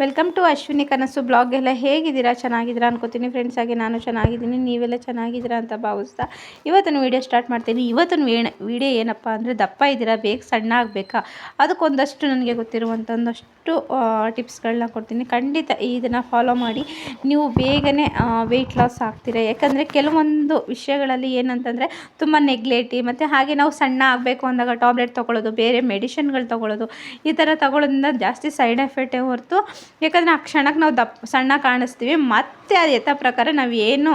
Welcome to Ashwini ಕನಸು blog ಎಲ್ಲ ಹೇಗಿದ್ದೀರಾ? ಚೆನ್ನಾಗಿದ್ದೀರಾ ಅನ್ಕೋತೀನಿ. ಫ್ರೆಂಡ್ಸ್ ಆಗಿ ನಾನು ಚೆನ್ನಾಗಿದ್ದೀನಿ. ನೀವೆಲ್ಲ ಚೆನ್ನಾಗಿದ್ದೀರಾ ಅಂತ ಭಾವಿಸ್ತಾ ಇವತ್ತಿನ ವೀಡಿಯೋ ಸ್ಟಾರ್ಟ್ ಮಾಡ್ತೀನಿ. ಇವತ್ತಿನ ಏಣ ವೀಡಿಯೋ ಏನಪ್ಪ ಅಂದರೆ ದಪ್ಪ ಇದ್ದೀರಾ? ಬೇಗ ಸಣ್ಣ ಆಗಬೇಕಾ? ಅದಕ್ಕೊಂದಷ್ಟು ನನಗೆ ಗೊತ್ತಿರುವಂಥ ಒಂದಷ್ಟು ಟಿಪ್ಸ್ಗಳನ್ನ ಕೊಡ್ತೀನಿ. ಖಂಡಿತ ಇದನ್ನು ಫಾಲೋ ಮಾಡಿ. ನೀವು ಬೇಗನೆ ವೆಯ್ಟ್ ಲಾಸ್ ಆಗ್ತೀರಾ? ಯಾಕಂದರೆ ಕೆಲವೊಂದು ವಿಷಯಗಳಲ್ಲಿ ಏನಂತಂದರೆ ತುಂಬ ನೆಗ್ಲೆಟಿ ಮತ್ತು ಹಾಗೆ ನಾವು ಸಣ್ಣ ಆಗಬೇಕು ಅಂದಾಗ ಟ್ಯಾಬ್ಲೆಟ್ ತೊಗೊಳ್ಳೋದು ಬೇರೆ ಮೆಡಿಷನ್ಗಳು ತೊಗೊಳ್ಳೋದು ಈ ಥರ ತೊಗೊಳೋದ್ರಿಂದ ಜಾಸ್ತಿ ಸೈಡ್ ಎಫೆಕ್ಟೇ ಹೊರತು ಯಾಕಂದರೆ ಆ ಕ್ಷಣಕ್ಕೆ ನಾವು ದಪ್ಪ, ಸಣ್ಣ ಕಾಣಿಸ್ತೀವಿ. ಮತ್ತೆ ಅದು ಯಥ ಪ್ರಕಾರ ನಾವು ಏನು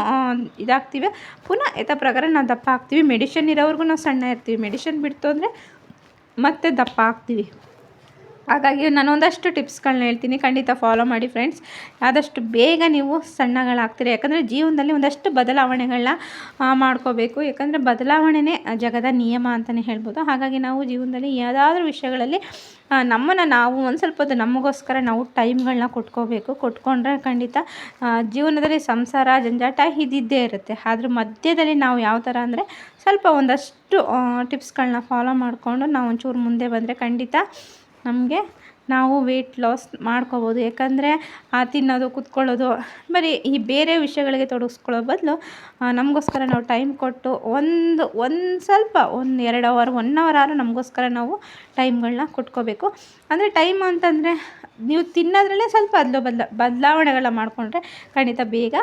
ಇದಾಗ್ತೀವಿ. ಪುನಃ ಎತ್ತ ಪ್ರಕಾರ ನಾವು ದಪ್ಪ ಆಗ್ತೀವಿ. ಮೆಡಿಷನ್ ಇರೋವರೆಗೂ ನಾವು ಸಣ್ಣ ಇರ್ತೀವಿ. ಮೆಡಿಷನ್ ಬಿಡ್ತು ಅಂದರೆ ಮತ್ತೆ ದಪ್ಪ ಆಗ್ತೀವಿ. ಹಾಗಾಗಿ ನಾನು ಒಂದಷ್ಟು ಟಿಪ್ಸ್ಗಳನ್ನ ಹೇಳ್ತೀನಿ. ಖಂಡಿತ ಫಾಲೋ ಮಾಡಿ ಫ್ರೆಂಡ್ಸ್ ಆದಷ್ಟು ಬೇಗ ನೀವು ಸಣ್ಣಗಳಾಗ್ತೀರಿ. ಯಾಕಂದರೆ ಜೀವನದಲ್ಲಿ ಒಂದಷ್ಟು ಬದಲಾವಣೆಗಳನ್ನ ಮಾಡ್ಕೋಬೇಕು. ಯಾಕಂದರೆ ಬದಲಾವಣೆನೇ ಜಗದ ನಿಯಮ ಅಂತಲೇ ಹೇಳ್ಬೋದು. ಹಾಗಾಗಿ ನಾವು ಜೀವನದಲ್ಲಿ ಯಾವುದಾದ್ರೂ ವಿಷಯಗಳಲ್ಲಿ ನಮ್ಮನ್ನು ನಾವು ಒಂದು ಸ್ವಲ್ಪ ನಮಗೋಸ್ಕರ ನಾವು ಟೈಮ್ಗಳನ್ನ ಕೊಟ್ಕೋಬೇಕು. ಕೊಟ್ಕೊಂಡ್ರೆ ಖಂಡಿತ ಜೀವನದಲ್ಲಿ ಸಂಸಾರ ಜಂಜಾಟ ಇದ್ದಿದ್ದೇ ಇರುತ್ತೆ. ಅದ್ರ ಮಧ್ಯದಲ್ಲಿ ನಾವು ಯಾವ ಥರ ಅಂದರೆ ಸ್ವಲ್ಪ ಒಂದಷ್ಟು ಟಿಪ್ಸ್ಗಳನ್ನ ಫಾಲೋ ಮಾಡಿಕೊಂಡು ನಾವು ಒಂಚೂರು ಮುಂದೆ ಬಂದರೆ ಖಂಡಿತ ನಮಗೆ ನಾವು ವೆಯ್ಟ್ ಲಾಸ್ ಮಾಡ್ಕೋಬೋದು. ಯಾಕಂದರೆ ತಿನ್ನೋದು, ಕುತ್ಕೊಳ್ಳೋದು, ಬರೀ ಈ ಬೇರೆ ವಿಷಯಗಳಿಗೆ ತೊಡಗಿಸ್ಕೊಳ್ಳೋ ಬದಲು ನಮಗೋಸ್ಕರ ನಾವು ಟೈಮ್ ಕೊಟ್ಟು ಒಂದು ಒಂದು ಸ್ವಲ್ಪ, ಒಂದು ಎರಡು ಅವರ್ ಒನ್ ಅವರ್ ಆದ್ರೂ ನಮಗೋಸ್ಕರ ನಾವು ಟೈಮ್ಗಳನ್ನ ಕೊಟ್ಕೋಬೇಕು. ಅಂದರೆ ಟೈಮ್ ಅಂತಂದರೆ, ನೀವು ತಿನ್ನೋದ್ರಲ್ಲೇ ಸ್ವಲ್ಪ ಅದಲು ಬದಲ ಬದಲಾವಣೆಗಳನ್ನ ಮಾಡಿಕೊಂಡ್ರೆ ಖಂಡಿತ ಬೇಗ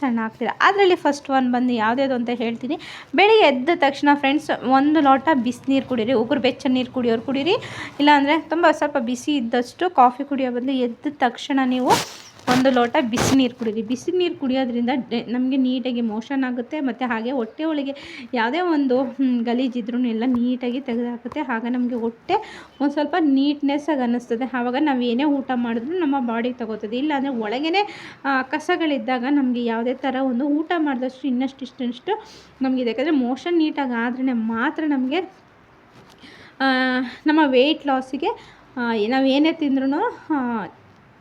ಸಣ್ಣ ಆಗ್ತಿಲ್ಲ. ಅದರಲ್ಲಿ ಫಸ್ಟ್ ಒನ್ ಬಂದು ಯಾವುದ್ಯಾವುದು ಅಂತ ಹೇಳ್ತೀನಿ. ಬೆಳಿಗ್ಗೆ ಎದ್ದ ತಕ್ಷಣ ಫ್ರೆಂಡ್ಸ್ ಒಂದು ಲೋಟ ಬಿಸಿನೀರು ಕುಡೀರಿ, ಉಗುರು ಬೆಚ್ಚ ನೀರು ಕುಡಿಯೋರು ಕುಡೀರಿ. ಇಲ್ಲಾಂದರೆ ತುಂಬ ಸ್ವಲ್ಪ ಬಿಸಿ ಇದ್ದಷ್ಟು ಕಾಫಿ ಕುಡಿಯೋ ಬದಲು ಎದ್ದ ತಕ್ಷಣ ನೀವು ಒಂದು ಲೋಟ ಬಿಸಿ ನೀರು ಕುಡೀರಿ. ಬಿಸಿ ನೀರು ಕುಡಿಯೋದ್ರಿಂದ ನಮಗೆ ನೀಟಾಗಿ ಮೋಷನ್ ಆಗುತ್ತೆ ಮತ್ತು ಹಾಗೆ ಹೊಟ್ಟೆ ಒಳಗೆ ಯಾವುದೇ ಒಂದು ಗಲೀಜಿದ್ರೂ ಎಲ್ಲ ನೀಟಾಗಿ ತೆಗೆದಾಕುತ್ತೆ. ಆಗ ನಮಗೆ ಹೊಟ್ಟೆ ಒಂದು ಸ್ವಲ್ಪ ನೀಟ್ನೆಸ್ಸಾಗಿ ಅನ್ನಿಸ್ತದೆ. ಆವಾಗ ನಾವು ಏನೇ ಊಟ ಮಾಡಿದ್ರೂ ನಮ್ಮ ಬಾಡಿಗೆ ತಗೋತದೆ. ಇಲ್ಲಾಂದರೆ ಒಳಗೇ ಕಸಗಳಿದ್ದಾಗ ನಮಗೆ ಯಾವುದೇ ಥರ ಒಂದು ಊಟ ಮಾಡಿದಷ್ಟು ಇನ್ನಷ್ಟು ಇಷ್ಟಷ್ಟು ನಮಗಿದೆ ಯಾಕಂದರೆ ಮೋಷನ್ ನೀಟಾಗಿ ಆದ್ರೆ ಮಾತ್ರ ನಮಗೆ ನಮ್ಮ ವೆಯ್ಟ್ ಲಾಸಿಗೆ ನಾವು ಏನೇ ತಿಂದ್ರೂ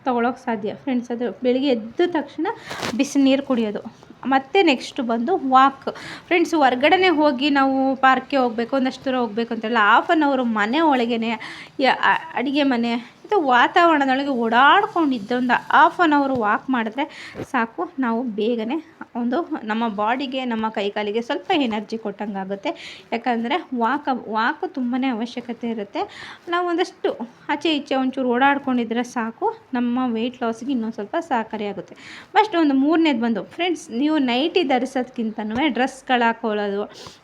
ತೊಗೊಳೋಕೆ ಸಾಧ್ಯ. ಫ್ರೆಂಡ್ಸ್ ಅದು ಬೆಳಿಗ್ಗೆ ಎದ್ದ ತಕ್ಷಣ ಬಿಸಿ ನೀರು ಕುಡಿಯೋದು. ಮತ್ತು ನೆಕ್ಸ್ಟ್ ಬಂದು ವಾಕ್ ಫ್ರೆಂಡ್ಸ್ ಹೊರ್ಗಡೆ ಹೋಗಿ ನಾವು ಪಾರ್ಕ್ಗೆ ಹೋಗಬೇಕು, ಒಂದಷ್ಟು ದೂರ ಹೋಗಬೇಕು ಅಂತೆಲ್ಲ ಹಾಫ್ ಆನ್ ಅವರು ಮನೆ ಒಳಗೇ ಅಡುಗೆ ಮನೆ ಮತ್ತು ವಾತಾವರಣದೊಳಗೆ ಓಡಾಡ್ಕೊಂಡಿದ್ದ ಒಂದು ಹಾಫ್ ಆನ್ ಅವರು ವಾಕ್ ಮಾಡಿದ್ರೆ ಸಾಕು, ನಾವು ಬೇಗನೆ ಒಂದು ನಮ್ಮ ಬಾಡಿಗೆ, ನಮ್ಮ ಕೈಕಾಲಿಗೆ ಸ್ವಲ್ಪ ಎನರ್ಜಿ ಕೊಟ್ಟಂಗೆ ಆಗುತ್ತೆ ಯಾಕಂದರೆ ವಾಕ, ವಾಕ್ ತುಂಬಾ ಅವಶ್ಯಕತೆ ಇರುತ್ತೆ. ನಾವು ಒಂದಷ್ಟು ಆಚೆ ಈಚೆ ಒಂಚೂರು ಓಡಾಡ್ಕೊಂಡಿದ್ರೆ ಸಾಕು, ನಮ್ಮ ವೆಯ್ಟ್ ಲಾಸ್ಗೆ ಇನ್ನೊಂದು ಸ್ವಲ್ಪ ಸಹಕಾರಿಯಾಗುತ್ತೆ ಫಸ್ಟ್ ಒಂದು ಮೂರನೇದು ಬಂದು ಫ್ರೆಂಡ್ಸ್ ನೀವು ನೈಟಿ ಧರಿಸೋದ್ಕಿಂತನೂ ಡ್ರೆಸ್ಗಳು ಹಾಕೊಳ್ಳೋದು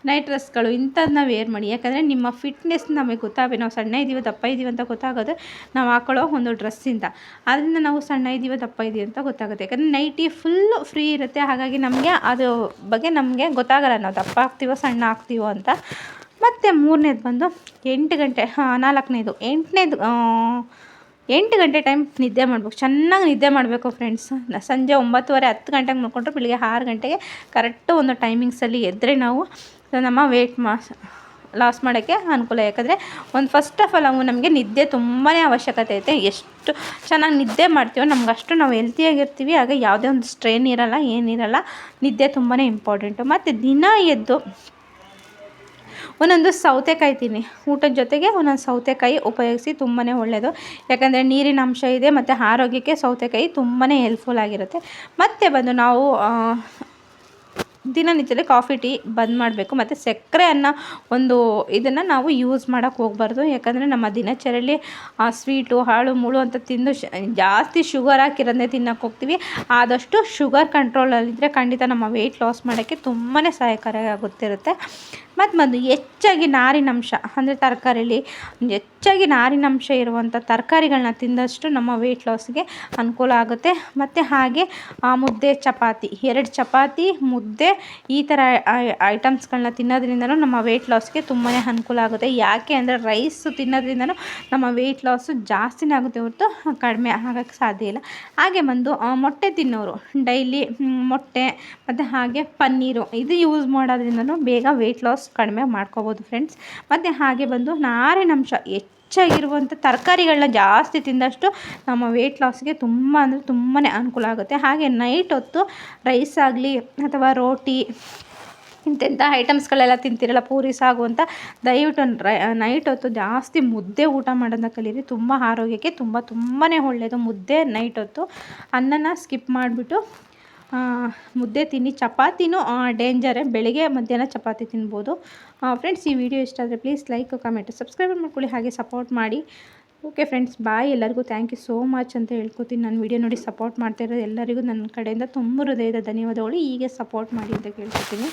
ನೈಟ್ ಡ್ರೆಸ್ಗಳು ಇಂಥದ್ದನ್ನ ವೇರ್ ಮಾಡಿ. ಯಾಕಂದರೆ ನಿಮ್ಮ ಫಿಟ್ನೆಸ್ ನಮಗೆ ಗೊತ್ತಾಗಬೇಕು. ನಾವು ಸಣ್ಣ ಇದ್ದೀವಿ ದಪ್ಪ ಇದ್ದೀವಿ ಅಂತ ಗೊತ್ತಾಗೋದು. ನಾವು ಹಾಕೊಳ್ಳೋ ಒಂದು ಡ್ರೆಸ್ಸಿಂದ ಅದರಿಂದ ನಾವು ಸಣ್ಣ ಇದ್ದೀವಿ ದಪ್ಪ ಇದ್ದೀವಿ ಅಂತ ಗೊತ್ತಾಗುತ್ತೆ. ಯಾಕಂದರೆ ನೈಟಿ ಫುಲ್ಲು ಫ್ರೀ ಇರುತ್ತೆ. ಹಾಗಾಗಿ ನಮಗೆ ಅದು ಬಗ್ಗೆ ನಮಗೆ ಗೊತ್ತಾಗಲ್ಲ ನಾವು ದಪ್ಪ ಆಗ್ತೀವೋ ಸಣ್ಣ ಆಗ್ತೀವೋ ಅಂತ. ಮತ್ತು ಮೂರನೇದು ಬಂದು ಎಂಟು ಗಂಟೆ, ಹಾಂ, ನಾಲ್ಕನೇದು. ಎಂಟನೇದು ಎಂಟು ಗಂಟೆ ಟೈಮ್ ನಿದ್ದೆ ಮಾಡಬೇಕು. ಚೆನ್ನಾಗಿ ನಿದ್ದೆ ಮಾಡಬೇಕು ಫ್ರೆಂಡ್ಸ್. ಸಂಜೆ ಒಂಬತ್ತುವರೆ, ಹತ್ತು ಗಂಟೆಗೆ ಮಲ್ಕೊಂಡ್ರೆ ಬೆಳಿಗ್ಗೆ ಆರು ಗಂಟೆಗೆ ಕರೆಕ್ಟು ಒಂದು ಟೈಮಿಂಗ್ಸಲ್ಲಿ ಎದ್ದರೆ ನಾವು ನಮ್ಮ ವೇಟ್ ಮಾಸ್ ಲಾಸ್ ಮಾಡೋಕ್ಕೆ ಅನುಕೂಲ. ಯಾಕಂದರೆ ಒಂದು ಫಸ್ಟ್ ಆಫ್ ಆಲ್ ಅವು ನಮಗೆ ನಿದ್ದೆ ತುಂಬಾ ಅವಶ್ಯಕತೆ ಐತೆ. ಎಷ್ಟು ಚೆನ್ನಾಗಿ ನಿದ್ದೆ ಮಾಡ್ತೀವೋ ನಮ್ಗೆ ಅಷ್ಟು ನಾವು ಹೆಲ್ತಿಯಾಗಿರ್ತೀವಿ ಆಗ ಯಾವುದೇ ಒಂದು ಸ್ಟ್ರೈನ್ ಇರೋಲ್ಲ ಏನಿರಲ್ಲ ನಿದ್ದೆ ತುಂಬಾ ಇಂಪಾರ್ಟೆಂಟು ಮತ್ತು ದಿನ ಎದ್ದು ಒಂದೊಂದು ಸೌತೆಕಾಯಿ ತಿನ್ನಿ. ಊಟದ ಜೊತೆಗೆ ಒಂದೊಂದು ಸೌತೆಕಾಯಿ ಉಪಯೋಗಿಸಿ ತುಂಬಾ ಒಳ್ಳೆಯದು ಯಾಕಂದರೆ ನೀರಿನ ಅಂಶ ಇದೆ, ಮತ್ತು ಆರೋಗ್ಯಕ್ಕೆ ಸೌತೆಕಾಯಿ ತುಂಬಾ ಹೆಲ್ಪ್ಫುಲ್ ಆಗಿರುತ್ತೆ. ಮತ್ತು ಬಂದು ನಾವು ದಿನನಿತ್ಯದಲ್ಲಿ ಕಾಫಿ, ಟೀ ಬಂದ್ ಮಾಡಬೇಕು. ಮತ್ತು ಸಕ್ಕರೆ ಅನ್ನ ಒಂದು ಇದನ್ನು ನಾವು ಯೂಸ್ ಮಾಡೋಕ್ಕೆ ಹೋಗ್ಬಾರ್ದು. ಯಾಕಂದರೆ ನಮ್ಮ ದಿನಚರಿಯಲ್ಲಿ ಸ್ವೀಟು ಹಾಳು, ಮೂಳು ಅಂತ ತಿಂದು ಶ, ಜಾಸ್ತಿ ಶುಗರ್ ಹಾಕಿರೋದನ್ನೇ ತಿನ್ನೋಕೆ ಹೋಗ್ತೀವಿ. ಆದಷ್ಟು ಶುಗರ್ ಕಂಟ್ರೋಲಲ್ಲಿದ್ದರೆ ಖಂಡಿತ ನಮ್ಮ ವೆಯ್ಟ್ ಲಾಸ್ ಮಾಡೋಕ್ಕೆ ತುಂಬಾ ಸಹಾಯಕಾರಿಯಾಗುತ್ತಿರುತ್ತೆ ಮತ್ತು ಬಂದು ಹೆಚ್ಚಾಗಿ ನಾರಿನಂಶ ಅಂದರೆ ತರಕಾರಿಲಿ ಹೆಚ್ಚಾಗಿ ನಾರಿನಂಶ ಇರುವಂಥ ತರಕಾರಿಗಳನ್ನ ತಿಂದಷ್ಟು ನಮ್ಮ ವೆಯ್ಟ್ ಲಾಸ್ಗೆ ಅನುಕೂಲ ಆಗುತ್ತೆ. ಮತ್ತು ಹಾಗೆ ಮುದ್ದೆ, ಚಪಾತಿ, ಎರಡು ಚಪಾತಿ, ಮುದ್ದೆ, ಈ ಥರ ಐಟಮ್ಸ್ಗಳನ್ನ ತಿನ್ನೋದ್ರಿಂದನೂ ನಮ್ಮ ವೆಯ್ಟ್ ಲಾಸ್ಗೆ ತುಂಬಾ ಅನುಕೂಲ ಆಗುತ್ತೆ. ಯಾಕೆ ಅಂದರೆ ರೈಸು ತಿನ್ನೋದ್ರಿಂದನೂ ನಮ್ಮ ವೆಯ್ಟ್ ಲಾಸು ಜಾಸ್ತಿನೇ ಆಗುತ್ತೆ ಹೊರತು ಕಡಿಮೆ ಆಗೋಕ್ಕೆ ಸಾಧ್ಯ ಇಲ್ಲ. ಹಾಗೆ ಬಂದು ಮೊಟ್ಟೆ ತಿನ್ನೋರು ಡೈಲಿ ಮೊಟ್ಟೆ, ಮತ್ತು ಹಾಗೆ ಪನ್ನೀರು, ಇದು ಯೂಸ್ ಮಾಡೋದ್ರಿಂದನೂ ಬೇಗ ವೆಯ್ಟ್ ಲಾಸ್ ಕಡಿಮೆ ಮಾಡ್ಕೋಬೋದು ಫ್ರೆಂಡ್ಸ್ ಮತ್ತು ಹಾಗೆ ಬಂದು ನಾರಿನಂಶ ಹೆಚ್ಚಾಗಿರುವಂಥ ತರಕಾರಿಗಳನ್ನ ಜಾಸ್ತಿ ತಿಂದಷ್ಟು ನಮ್ಮ ವೆಯ್ಟ್ ಲಾಸ್ಗೆ ತುಂಬ ಅಂದರೆ ತುಂಬಾ ಅನುಕೂಲ ಆಗುತ್ತೆ. ಹಾಗೆ ನೈಟ್ ಹೊತ್ತು ರೈಸ್ ಆಗಲಿ ಅಥವಾ ರೋಟಿ ಇಂತೆಂಥ ಐಟಮ್ಸ್ಗಳೆಲ್ಲ ತಿಂತಿರಲ್ಲ, ಪೂರಿ, ಸಾಗು ಅಂತ ದಯವಿಟ್ಟು ನೈಟ್ ಹೊತ್ತು ಜಾಸ್ತಿ ಮುದ್ದೆ ಊಟ ಮಾಡೋದನ್ನ ಕಲೀರಿ ತುಂಬ ಆರೋಗ್ಯಕ್ಕೆ ತುಂಬ ತುಂಬಾ ಒಳ್ಳೆಯದು ಮುದ್ದೆ ನೈಟ್ ಹೊತ್ತು. ಅನ್ನನ ಸ್ಕಿಪ್ ಮಾಡಿಬಿಟ್ಟು ಮುದ್ದೆ ತಿನ್ನಿ, ಚಪಾತಿನೂ ಡೇಂಜರೇ. ಬೆಳಿಗ್ಗೆ ಮಧ್ಯಾಹ್ನ ಚಪಾತಿ ತಿನ್ಬೋದು. ಫ್ರೆಂಡ್ಸ್ ಈ ವಿಡಿಯೋ ಇಷ್ಟ ಆದರೆ ಪ್ಲೀಸ್ ಲೈಕ್ ಕಮೆಂಟ್ ಸಬ್ಸ್ಕ್ರೈಬ್ ಮಾಡ್ಕೊಳ್ಳಿ, ಹಾಗೆ ಸಪೋರ್ಟ್ ಮಾಡಿ. ಓಕೆ ಫ್ರೆಂಡ್ಸ್ ಬಾಯ್ ಎಲ್ಲರಿಗೂ ಥ್ಯಾಂಕ್ ಯು ಸೋ ಮಚ್ ಅಂತ ಹೇಳ್ಕೊತೀನಿ. ನಾನು ವಿಡಿಯೋ ನೋಡಿ ಸಪೋರ್ಟ್ ಮಾಡ್ತಾ ಇರೋದು ಎಲ್ಲರಿಗೂ. ನನ್ನ ಕಡೆಯಿಂದ ತುಂಬ ಹೃದಯದ ಧನ್ಯವಾದಗಳು. ಹೀಗೆ ಸಪೋರ್ಟ್ ಮಾಡಿ ಅಂತ ಕೇಳ್ಕೊತೀನಿ.